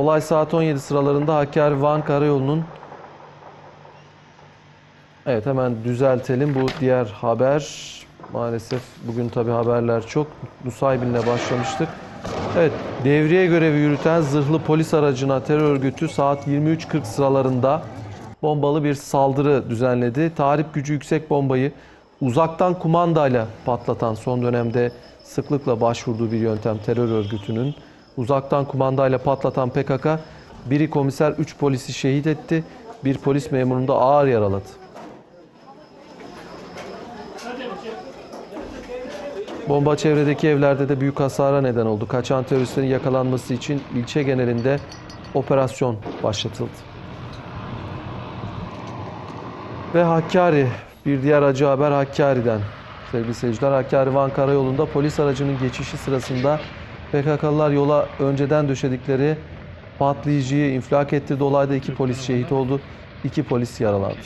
Olay saat 17 sıralarında Hakkari-Van Karayolu'nun Evet hemen düzeltelim bu diğer haber. Maalesef bugün tabi haberler çok. Nusaybin'le başlamıştık. Evet devriye görevi yürüten zırhlı polis aracına terör örgütü saat 23.40 sıralarında bombalı bir saldırı düzenledi. Tahrip gücü yüksek bombayı uzaktan kumandayla patlatan son dönemde sıklıkla başvurduğu bir yöntem terör örgütünün. Uzaktan kumandayla patlatan PKK biri komiser 3 polisi şehit etti. Bir polis memurunu da ağır yaraladı. Bomba çevredeki evlerde de büyük hasara neden oldu. Kaçan teröristlerin yakalanması için ilçe genelinde operasyon başlatıldı. Ve Hakkari, bir diğer acı haber Hakkari'den. Sevgili seyirciler, Hakkari Van Karayolu'nda polis aracının geçişi sırasında PKK'lılar yola önceden döşedikleri patlayıcıyı infilak ettirdi. Olayda iki polis şehit oldu, iki polis yaralandı.